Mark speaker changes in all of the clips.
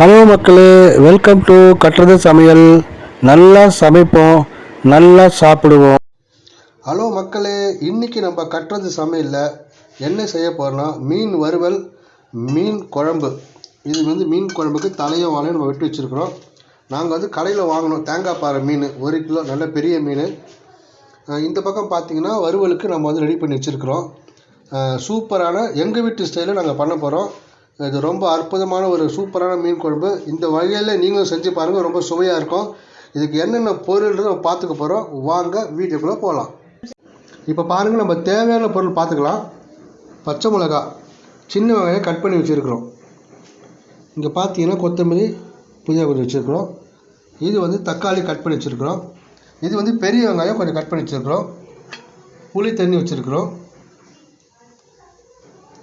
Speaker 1: Hello மக்களே welcome to கட்டுறது சமையல். நல்லா சமைப்போம் நல்லா சாப்பிடுவோம்.
Speaker 2: ஹலோ மக்களே இன்னைக்கு நம்ம கட்டுறது சமையலில் என்ன செய்ய போகிறோன்னா மீன் வறுவல் மீன் குழம்பு. இது வந்து மீன் குழம்புக்கு தலையும் வாழையும் நம்ம விட்டு வச்சுருக்குறோம். நாங்கள் வந்து கடையில் வாங்கினோம் தேங்காய் பாறை மீன் ஒரு கிலோ நல்ல பெரிய மீன். இந்த பக்கம் பார்த்தீங்கன்னா வறுவலுக்கு நம்ம வந்து ரெடி பண்ணி வச்சுருக்குறோம். சூப்பரான எங்கள் வீட்டு ஸ்டைலில் நாங்கள் பண்ண போகிறோம் இது ரொம்ப அற்புதமான ஒரு சூப்பரான மீன் குழம்பு. இந்த வகையில் நீங்களும் செஞ்சு பாருங்கள் ரொம்ப சுவையாக இருக்கும். இதுக்கு என்னென்ன பொருள்ன்றதை நம்ம பார்த்துக்க போகிறோம் வாங்க வீடியோக்குள்ளே போகலாம் இப்போ பாருங்கள் நம்ம தேவையான பொருள் பார்த்துக்கலாம். பச்சை மிளகா சின்ன வெங்காயம் கட் பண்ணி வச்சுருக்குறோம். இங்கே பார்த்தீங்கன்னா கொத்தமல்லி புதினா கொஞ்சம் வச்சுருக்குறோம். இது வந்து தக்காளி கட் பண்ணி வச்சுருக்குறோம். இது வந்து பெரிய வெங்காயம் கொஞ்சம் கட் பண்ணி வச்சுருக்குறோம். புளி தண்ணி வச்சுருக்குறோம்.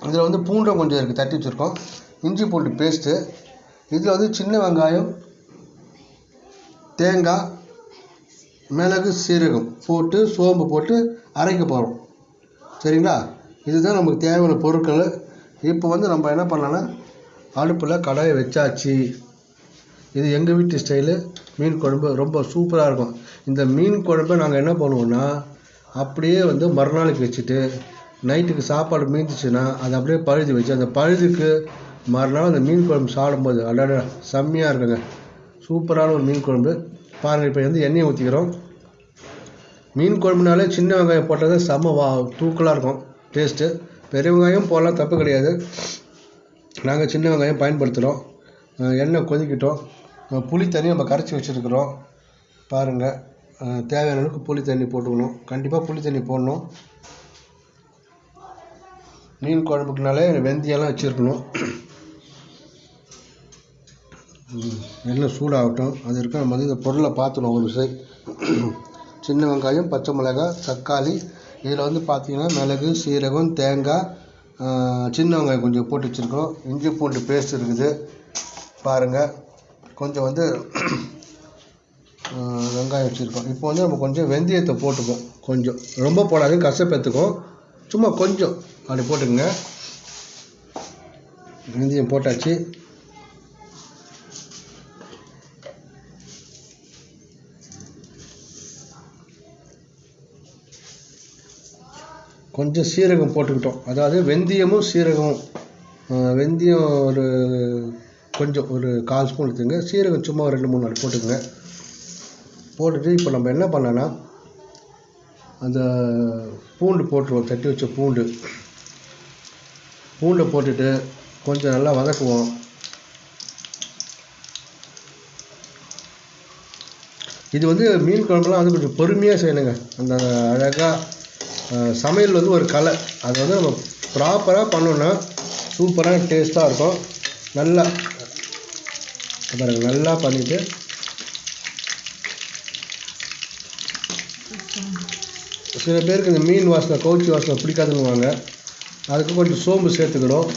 Speaker 2: இதில் வந்து பூண்டும் கொஞ்சம் இருக்குது தட்டி வச்சுருக்கோம். இஞ்சி பூண்டு பேஸ்ட்டு இதில் வந்து சின்ன வெங்காயம் தேங்காய் மிளகு சீரகம் போட்டு சோம்பு போட்டு அரைக்க போகிறோம். சரிங்களா? இதுதான் நமக்கு தேவையான பொருட்கள். இப்போ வந்து நம்ம என்ன பண்ணலாம்னா அடுப்பில் கடாயை வச்சாச்சு. இது எங்கள் வீட்டு ஸ்டைலு. மீன் குழம்பு ரொம்ப சூப்பராக இருக்கும். இந்த மீன் குழம்பை நாங்கள் என்ன பண்ணுவோன்னா அப்படியே வந்து மறுநாளைக்கு வச்சுட்டு நைட்டுக்கு சாப்பாடு மீந்துச்சுன்னா அதை அப்படியே பழுது வச்சு அந்த பழுதுக்கு மறுநாள் அந்த மீன் குழம்பு சாப்பிடும்போது அடடா செம்மையாக இருக்குங்க. சூப்பரான ஒரு மீன் குழம்பு. பாருங்கள் இப்போ வந்து எண்ணெயை ஊற்றிக்கிறோம் மீன் குழம்புனாலே சின்ன வெங்காயம் போட்டால் தான் செம்ம வா தூக்கலாக இருக்கும். டேஸ்ட்டு பெரிய வெங்காயம் போடலாம் தப்பு கிடையாது. நாங்கள் சின்ன வெங்காயம் பயன்படுத்துகிறோம் எண்ணெய் கொதிக்கிட்டோம். புளி தண்ணி நம்ம கரைச்சி வச்சுருக்குறோம். பாருங்கள் தேவையான அளவுக்கு புளி தண்ணி போட்டுக்கணும். கண்டிப்பாக புளி தண்ணி போடணும். மீன் குழம்புக்குனாலே வெந்தயம்லாம் வச்சுருக்கணும். ம், எண்ணெய் சூடாகட்டும். அது இருக்க நம்ம வந்து இந்த பொருளை பார்த்துணும் ஒரு விசை. சின்ன வெங்காயம் பச்சை மிளகாய் தக்காளி. இதில் வந்து பார்த்தீங்கன்னா மிளகு சீரகம் தேங்காய் சின்ன வெங்காயம் கொஞ்சம் போட்டு வச்சுருக்கோம். இஞ்சி பூண்டு பேஸ்ட் இருக்குது. பாருங்கள் கொஞ்சம் வந்து வெங்காயம் வச்சுருக்கோம். இப்போ வந்து நம்ம கொஞ்சம் வெந்தயத்தை போட்டுப்போம் கொஞ்சம். ரொம்ப போடாது கசப்பேற்றுக்கும் சும்மா கொஞ்சம். அப்படி போட்டுக்கோங்க. வெந்தயம் போட்டாச்சு. கொஞ்சம் சீரகம் போட்டுக்கிட்டோம். அதாவது வெந்தயமும் சீரகமும் வெந்தயம் ஒரு கொஞ்சம் ஒரு கால் ஸ்பூன் எடுத்துங்க. சீரகம் சும்மா ஒரு ரெண்டு மூணு நாள் போட்டுக்கோங்க. போட்டுட்டு இப்போ நம்ம என்ன பண்ணோன்னா அந்த பூண்டு போட்டுருவோம். தட்டி வச்ச பூண்டு. பூண்டை போட்டுட்டு கொஞ்சம் நல்லா வதக்குவோம். இது வந்து மீன் குழம்புலாம் வந்து கொஞ்சம் பொறுமையாக செய்யணுங்க. அந்த அழகாக சமையல் வந்து ஒரு கலை. அது வந்து நம்ம ப்ராப்பராக பண்ணோன்னா சூப்பராக டேஸ்ட்டாக இருக்கும். நல்லா பாருங்க நல்லா பண்ணிவிட்டு சில பேருக்கு இந்த மீன் வாசனை கவுச்சி வாசனை பிடிக்காதுன்னுவாங்க. அதுக்கு கொஞ்சம் சோம்பு சேர்த்துக்கணும்.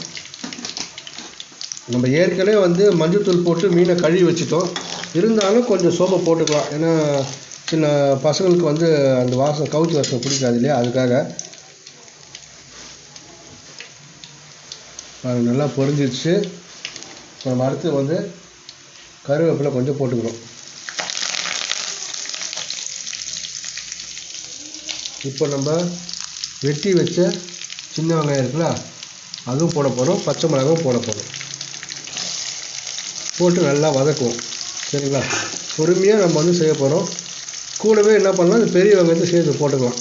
Speaker 2: நம்ம ஏற்கனவே வந்து மஞ்சள்தூள் போட்டு மீனை கழுவி வச்சுட்டோம். இருந்தாலும் கொஞ்சம் சோம்பை போட்டுக்கலாம். ஏன்னா சின்ன பசங்களுக்கு வந்து அந்த வாசம் கவுச்சி வாசம் பிடிக்காது இல்லையா? அதுக்காக. அது நல்லா பொரிஞ்சிடுச்சு இப்போ நம்ம அடுத்து வந்து கருவேப்பிலை கொஞ்சம் போட்டுக்கிறோம் இப்போ நம்ம வெட்டி வச்ச சின்ன வெங்காயம் இருக்குல்ல அதுவும் போட போகிறோம் பச்சை மிளகாவும் போட போகிறோம் போட்டு நல்லா வதக்குவோம். சரிங்களா? பொறுமையாக நம்ம வந்து செய்ய போகிறோம் கூடவே என்ன பண்ணலாம் இந்த பெரிய வெங்காயத்தை சேர்த்து போட்டுக்கலாம்.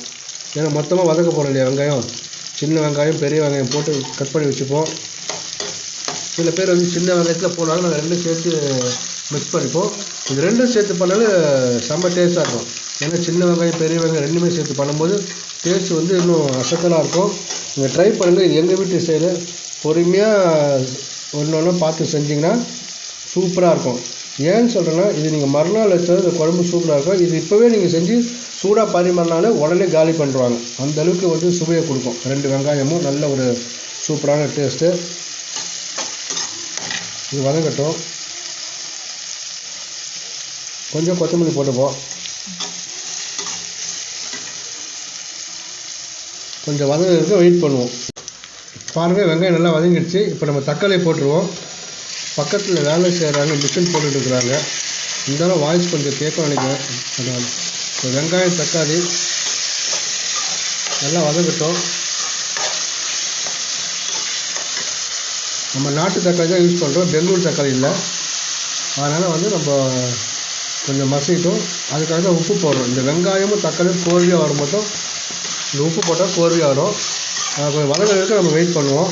Speaker 2: ஏன்னா மொத்தமாக வதக்க போகிறோம் இல்லையா வெங்காயம்? சின்ன வெங்காயம் பெரிய வெங்காயம் போட்டு கட் பண்ணி வச்சுப்போம். சில பேர் வந்து சின்ன வெங்காயத்தில் போனாலும் நாங்கள் ரெண்டும் சேர்த்து மிக்ஸ் பண்ணிப்போம். இது ரெண்டும் சேர்த்து பண்ணாலும் செம்ம டேஸ்ட்டாக இருக்கும். ஏன்னா சின்ன வெங்காயம் பெரிய வெங்காயம் ரெண்டுமே சேர்த்து பண்ணும்போது டேஸ்ட் வந்து இன்னும் அசத்தலாக இருக்கும். நீங்கள் ட்ரை பண்ணுங்கள் இது எங்கள் வீட்டு ஸ்டைலு பொறுமையாக ஒன்று ஒன்று பார்த்து செஞ்சிங்கன்னா சூப்பராக இருக்கும். ஏன்னு சொல்கிறேன்னா இது நீங்கள் மறுநாள் வச்சது இந்த குழம்பு சூப்பராக இருக்கும். இது இப்போவே நீங்கள் செஞ்சு சூடாக பரிமாறினாலே உடனே காலி பண்ணுறாங்க அந்த அளவுக்கு வந்து சுவையை கொடுக்கும். ரெண்டு வெங்காயமும் நல்ல ஒரு சூப்பரான டேஸ்ட்டு இது வதங்கட்டும். கொஞ்சம் கொத்தமல்லி போட்டுப்போம். கொஞ்சம் வதங்கிறதுக்கு வெயிட் பண்ணுவோம். பாருங்கள் வெங்காயம் நல்லா வதங்கிடுச்சு. இப்போ நம்ம தக்காளி போட்டுருவோம். பக்கத்தில் வேலை செய்கிறாங்க மிஷின் போட்டுட்டு இருக்கிறாங்க இருந்தாலும் வாய்ஸ் கொஞ்சம் கேட்க நினைக்கிறேன். இப்போ வெங்காயம் தக்காளி நல்லா வதக்கட்டும் நம்ம நாட்டு தக்காளி தான் யூஸ் பண்ணுறோம் பெங்களூர் தக்காளி இல்லை. அதனால் வந்து நம்ம கொஞ்சம் மசிட்டும் அதுக்காக தான் உப்பு போடுறோம். இந்த வெங்காயமும் தக்காளியும் கோழியாக வரும் மட்டும் இந்த உப்பு போட்டால் கோர்வையாக வரும் அது கொஞ்சம் நம்ம வெயிட் பண்ணுவோம்.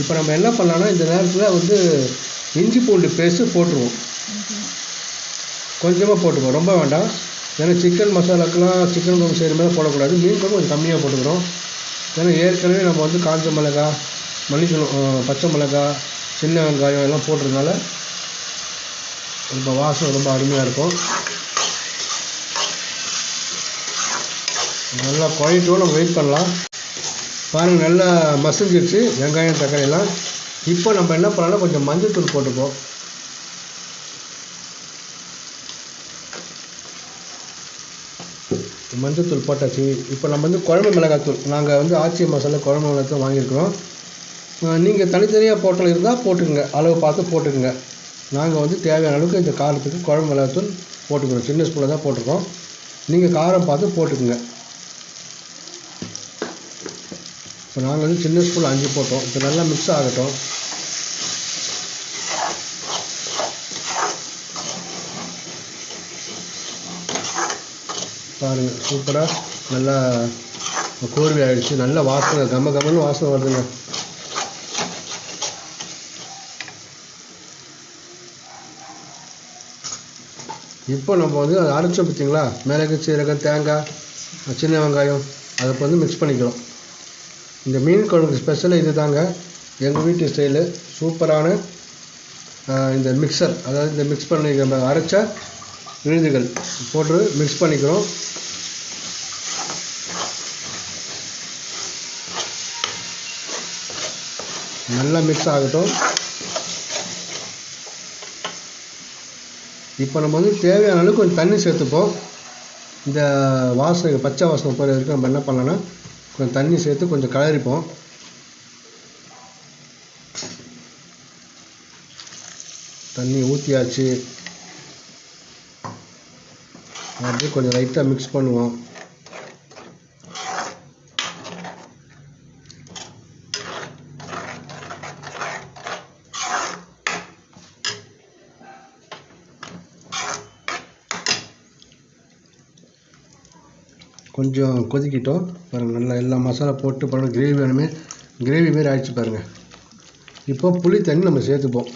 Speaker 2: இப்போ நம்ம என்ன பண்ணலாம்னா இந்த நேரத்தில் வந்து இஞ்சி பூண்டு பேஸ்ட்டு போட்டுருவோம். கொஞ்சமாக போட்டுக்குவோம் ரொம்ப வேண்டாம். ஏன்னா சிக்கன் மசாலாக்கெலாம் சிக்கன் குழம்பு செய்கிற மாதிரி போடக்கூடாது. மீன் குழம்பு கொஞ்சம் கம்மியாக போட்டுக்கிறோம் ஏன்னா ஏற்கனவே நம்ம வந்து காஞ்ச மிளகா மல்லித்தூள் பச்சை மிளகா சின்ன வெங்காயம் எல்லாம் போட்டுறதுனால ரொம்ப வாசனை ரொம்ப அருமையாக இருக்கும். நல்லா குழைட்டும் நம்ம வெயிட் பண்ணலாம். பாருங்கள் நல்லா மசிஞ்சிருச்சு வெங்காயம் தக்காளிலாம். இப்போ நம்ம என்ன பண்ணலாம் கொஞ்சம் மஞ்சத்தூள் போட்டுப்போம் மஞ்சத்தூள் போட்டாச்சு. இப்போ நம்ம வந்து குழம்பு மிளகாத்தூள் நாங்கள் வந்து ஆச்சி மசாலா குழம்பு மிளகாத்தூள் வாங்கியிருக்கிறோம். நீங்கள் தனித்தனியாக போட்டல் இருந்தால் போட்டுக்கோங்க. அளவு பார்த்து போட்டுக்கோங்க. நாங்கள் வந்து தேவையான அளவுக்கு இந்த காரத்துக்கு குழம்பு மிளகாத்தூள் போட்டுக்கிறோம். சின்ன ஸ்பூனில் தான் போட்டிருக்கோம். நீங்கள் காரம் பார்த்து போட்டுக்கோங்க. இப்போ நாங்கள் வந்து சின்ன ஸ்பூன் அஞ்சு போட்டோம். இப்போ நல்லா மிக்ஸ் ஆகட்டும். பாருங்கள் சூப்பராக நல்லா கோர்வை ஆகிடுச்சு நல்ல வாசனை கம்ம கம்மனு வாசனை வருதுங்க. இப்போ நம்ம வந்து அதை அரைச்சோம் பார்த்தீங்களா? மிளகு சீரகம் தேங்காய் சின்ன வெங்காயம் அதை வந்து மிக்ஸ் பண்ணிக்கிறோம். இந்த மீன் குழம்பு ஸ்பெஷல் இது தாங்க எங்கள் வீட்டு ஸ்டைலு சூப்பரான இந்த மிக்சர் அதாவது இந்த மிக்ஸ் பண்ணி நம்ம அரைச்ச விழுதுகள் போட்டு மிக்ஸ் பண்ணிக்கிறோம். நல்லா மிக்ஸ் ஆகட்டும். இப்போ நம்ம வந்து தேவையான அளவுக்கு கொஞ்சம் தண்ணி சேர்த்துப்போம். இந்த வாசனை பச்சை வாசனை போகிற வரைக்கும் நம்ம என்ன பண்ணலாம்னா கொஞ்சம் தண்ணி சேர்த்து கொஞ்சம் கலரிப்போம். தண்ணி ஊற்றியாச்சு அப்படியே கொஞ்சம் லைட்டாக மிக்ஸ் பண்ணுவோம். கொஞ்சம் கொதிக்கிட்டோம். பாருங்கள் நல்லா எல்லா மசாலா போட்டு பாருங்கள் கிரேவி வேணுமே. கிரேவி மாரி ஆயிடுச்சு பாருங்கள் இப்போ புளி தண்ணி நம்ம சேர்த்துப்போம்.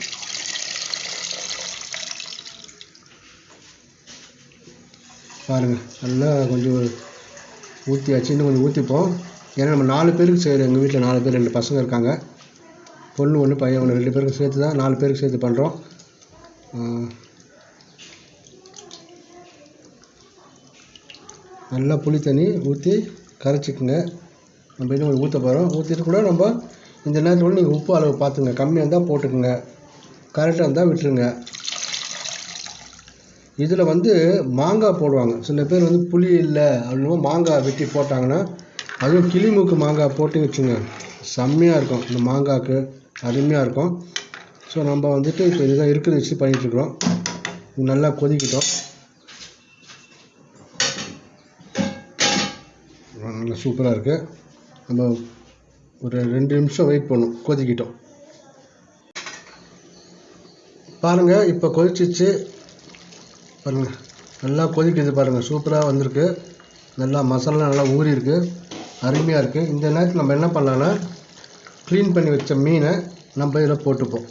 Speaker 2: பாருங்கள் நல்லா கொஞ்சம் ஊற்றியாச்சு இன்னும் கொஞ்சம் ஊற்றிப்போம் ஏன்னா நம்ம நாலு பேருக்கு செய்கிறோம் எங்கள் வீட்டில் நாலு பேர் ரெண்டு பசங்க இருக்காங்க. பொண்ணு ஒன்று பையன் ஒன்று ரெண்டு பேருக்கு சேர்த்து தான் நாலு பேருக்கு சேர்த்து பண்ணுறோம் நல்லா புளி தண்ணி ஊற்றி கரைச்சிக்குங்க. நம்ம இன்னும் கொஞ்சம் ஊற்ற போகிறோம் ஊற்றிட்டு கூட நம்ம இந்த நேரத்தில் கூட நீங்கள் உப்பு அளவு பார்த்துங்க கம்மியாக இருந்தால் போட்டுக்குங்க. கரெக்டாக இருந்தால் விட்டுருங்க. இதில் வந்து மாங்காய் போடுவாங்க. சில பேர் வந்து புளி இல்லை அப்படின்னா மாங்காய் வெட்டி போட்டாங்கன்னா அதுவும் கிளிமூக்கு மாங்காய் போட்டு வச்சுங்க. செம்மையாக இருக்கும். இந்த மாங்காய்க்கு அருமையாக இருக்கும். ஸோ நம்ம வந்துட்டு இப்போ இதுதான் இருக்கிறத வச்சு பண்ணிகிட்ருக்குறோம் நல்லா கொதிக்கட்டும். சூப்பராக இருக்குது நம்ம ஒரு ரெண்டு நிமிஷம் வெயிட் பண்ணும். கொதிக்கிட்டோம். பாருங்கள் இப்போ கொதிச்சிச்சு. பாருங்கள் நல்லா கொதிக்குது பாருங்கள் சூப்பராக வந்திருக்கு. நல்லா மசாலா நல்லா ஊறிருக்கு அருமையாக இருக்குது இந்த நேரத்தில் நம்ம என்ன பண்ணலான்னா க்ளீன் பண்ணி வச்ச மீனை நம்ம இதில் போட்டுப்போம்.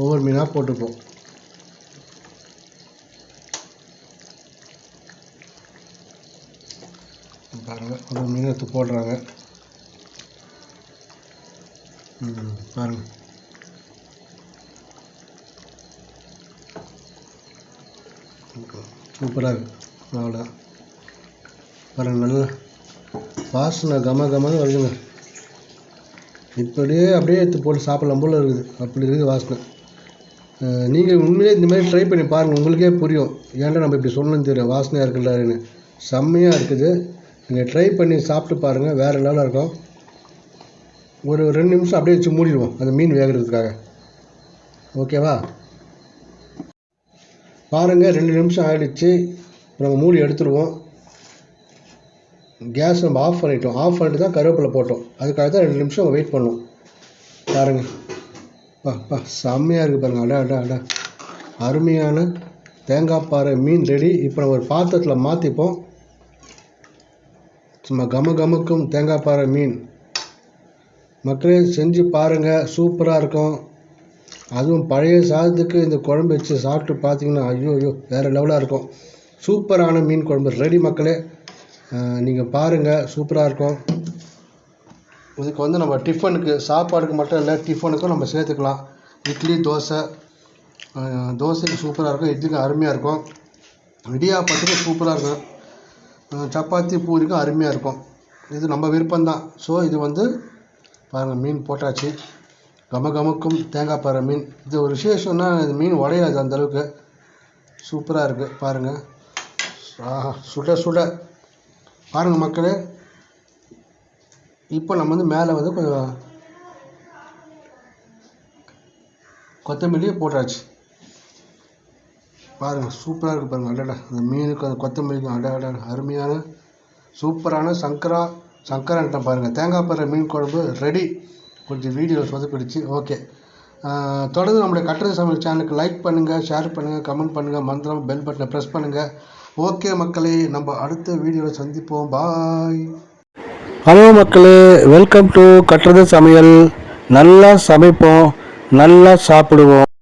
Speaker 2: ஒவ்வொரு மீனாக போட்டுப்போம். பாருங்கள் ஒரு மீன் எடுத்து போடுறாங்க. ம் பாருங்கள் சூப்பராக இருக்குது அவ்வளோ பாருங்கள் நல்லா வாசனை கம கமன்னு வருதுங்க. இப்படியே அப்படியே எடுத்து போட்டு சாப்பிடலாம் போல இருக்குது. அப்படி இருக்குது வாசனை. நீங்கள் உண்மையிலே இந்த மாதிரி ட்ரை பண்ணி பாருங்கள் உங்களுக்கே புரியும். ஏன்டா நம்ம இப்படி சொல்லணும்னு தெரியும் வாசனையாக இருக்குல்லாருன்னு செம்மையாக இருக்குது. நீங்கள் ட்ரை பண்ணி சாப்பிட்டு பாருங்கள் வேறு லெவலாக இருக்கும். ஒரு ரெண்டு நிமிஷம் அப்படியே வச்சு மூடிடுவோம் அந்த மீன் வேகிறதுக்காக. ஓகேவா பாருங்கள் ரெண்டு நிமிஷம் ஆகிடுச்சு நம்ம மூடி எடுத்துருவோம். கேஸ் நம்ம ஆஃப் பண்ணிட்டோம். ஆஃப் பண்ணிட்டு தான் கருவேப்பிலை போட்டோம். அதுக்காக தான் ரெண்டு நிமிஷம் வெயிட் பண்ணுவோம் பாருங்கள் பா பா செம்மையாக இருக்குது பாருங்கள் அடா அடா அடா. அருமையான தேங்காய் பாறை மீன் ரெடி இப்போ நம்ம ஒரு பாத்திரத்தில் மாற்றிப்போம் சும்மா கம கமக்கும் தேங்காய் பாறை மீன். மக்களே செஞ்சு பாருங்கள் சூப்பராக இருக்கும். அதுவும் பழைய சாதத்துக்கு இந்த குழம்பு வச்சு சாப்பிட்டு பார்த்தீங்கன்னா ஐயோ ஐயோ வேறு லெவலாக இருக்கும். சூப்பரான மீன் குழம்பு. ரெடி மக்களே? நீங்கள் பாருங்கள் சூப்பராக இருக்கும். இதுக்கு வந்து நம்ம டிஃபனுக்கு சாப்பாடுக்கு மட்டும் இல்லை டிஃபனுக்கும் நம்ம சேர்த்துக்கலாம். இட்லி தோசை. தோசைக்கு சூப்பராக இருக்கும். இட்லிக்கு அருமையாக இருக்கும். இடியாப்பத்துக்கு சூப்பராக இருக்கும். சப்பாத்தி பூரிக்கும் அருமையாக இருக்கும். இது நம்ம விருப்பம்தான். ஸோ இது வந்து பாருங்கள் மீன் போட்டாச்சு. கம கமக்கும் தேங்காய் பாறை மீன். இது ஒரு விசேஷம்னா இது மீன் உடையாது அந்தளவுக்கு சூப்பராக இருக்குது பாருங்கள் ஆஹா சுட சுட. பாருங்கள் மக்களே. இப்போ நம்ம வந்து மேலே வந்து கொஞ்சம் கொத்தமல்லியே போட்டாச்சு. பாருங்கள் சூப்பராக இருக்குது பாருங்கள் அடடா. அந்த மீனுக்கு அந்த கொத்தமல்லிக்கும் அடடா அருமையான சூப்பரான சங்கரா சங்கரான்ட்டேன் பாருங்கள் தேங்காய் பாறை மீன் குழம்பு ரெடி கொஞ்சம் வீடியோ சொதப்பிடிச்சு. ஓகே தொடர்ந்து நம்மளுடைய கட்டுரை சமையல் சேனலுக்கு லைக் பண்ணுங்கள் ஷேர் பண்ணுங்கள் கமெண்ட் பண்ணுங்கள் மந்திரம் பெல் பட்டனை ப்ரெஸ் பண்ணுங்கள் ஓகே மக்களே நம்ம அடுத்த வீடியோவில் சந்திப்போம். பாய்
Speaker 1: ஹலோ மக்களே வெல்கம் டு கட்டுறது சமையல். நல்லா சமைப்போம் நல்லா சாப்பிடுவோம்.